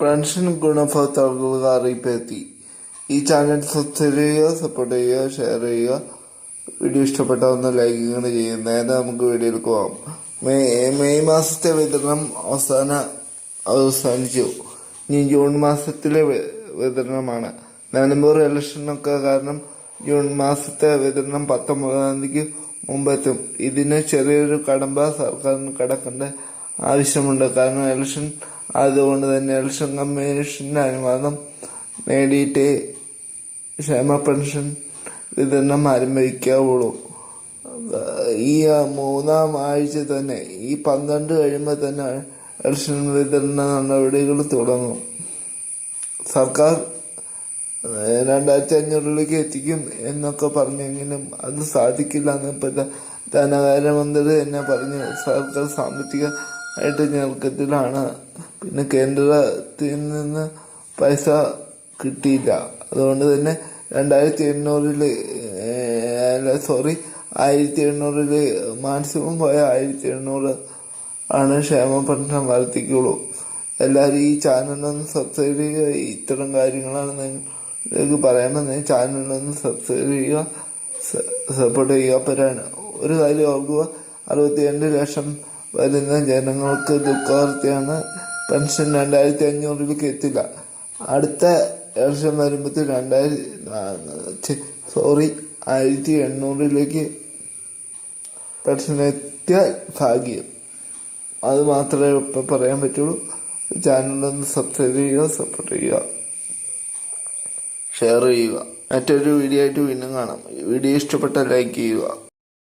Pension ഗുണഭോക്താക്കൾക്ക് അറിയിപ്പ് എത്തി ഈ ചാനൽ സബ്സ്ക്രൈബ് ചെയ്യുക സപ്പോർട്ട് ചെയ്യുക ഷെയർ ചെയ്യുക. വീഡിയോ ഇഷ്ടപ്പെട്ട ഒന്ന് ലൈക്ക് ഇങ്ങനെ ചെയ്യും നേരെ നമുക്ക് വീഡിയോയിലേക്ക് പോകാം മെയ് മെയ് മാസത്തെ വിതരണം അവസാന അവസാനിച്ചു. ഇനി ജൂൺ മാസത്തിലെ വിതരണമാണ്. നിലമ്പൂർ ഇലക്ഷനൊക്കെ കാരണം ജൂൺ മാസത്തെ വിതരണം പത്തൊമ്പതാം തീയതിക്ക് മുമ്പെത്തും. ഇതിന് ചെറിയൊരു കടമ്പ സർക്കാരിന് കടക്കേണ്ട ആവശ്യമുണ്ട്. കാരണം ഇലക്ഷൻ ആയതുകൊണ്ട് തന്നെ ഇലക്ഷൻ കമ്മീഷന്റെ അനുവാദം നേടിയിട്ട്. ക്ഷേമ പെൻഷൻ വിതരണം ആരംഭിക്കാവുള്ളൂ. ഈ മൂന്നാം ആഴ്ച തന്നെ ഈ പന്ത്രണ്ട് കഴിയുമ്പോൾ തന്നെ ഇലക്ഷൻ വിതരണ നടപടികൾ തുടങ്ങും. സർക്കാർ രണ്ടായിരത്തി അഞ്ഞൂറിലേക്ക് എത്തിക്കും എന്നൊക്കെ പറഞ്ഞെങ്കിലും അത് സാധിക്കില്ല എന്ന് ഇപ്പോഴത്തെ ധനകാര്യമന്ത്രി തന്നെ പറഞ്ഞു. സർക്കാർ സാമ്പത്തികമായിട്ട് ഞെരുക്കത്തിലാണ് പിന്നെ കേന്ദ്രത്തിൽ നിന്ന് പൈസ കിട്ടിയില്ല. അതുകൊണ്ട് തന്നെ രണ്ടായിരത്തി എണ്ണൂറിൽ അല്ല സോറി ആയിരത്തി എണ്ണൂറിൽ മാക്സിമം പോയ ആയിരത്തി എണ്ണൂറ് ആണ് ക്ഷേമ പെൻഷൻ വർദ്ധിക്കുള്ളൂ. എല്ലാവരും ഈ ചാനലൊന്ന് സബ്സ്ക്രൈബ് ചെയ്യുക. ഇത്തരം കാര്യങ്ങളാണ് നിങ്ങൾക്ക് പറയാമെന്ന് ചാനലൊന്ന് സബ്സ്ക്രൈബ് ചെയ്യുക. സപ്പോർട്ട് ചെയ്യുക. പരാണ് ഒരു കാര്യം ഓർക്കുക. അറുപത്തി രണ്ട് ലക്ഷം വരുന്ന ജനങ്ങൾക്ക് ദുഃഖവാർത്തയാണ് പെൻഷൻ രണ്ടായിരത്തി അഞ്ഞൂറിലേക്ക് എത്തില്ല. അടുത്ത വർഷം വരുമ്പോഴത്തെ രണ്ടായിരത്തി സോറി ആയിരത്തി എണ്ണൂറിലേക്ക് പെൻഷൻ ഭാഗ്യം. അത് മാത്രമേ ഇപ്പം പറയാൻ പറ്റുള്ളൂ. ചാനലൊന്ന് സബ്സ്ക്രൈബ് ചെയ്യുക സപ്പോർട്ട് ചെയ്യുക ഷെയർ ചെയ്യുക. മറ്റൊരു വീഡിയോ ആയിട്ട് വീണ്ടും കാണാം. വീഡിയോ ഇഷ്ടപ്പെട്ട ലൈക്ക് ചെയ്യുക.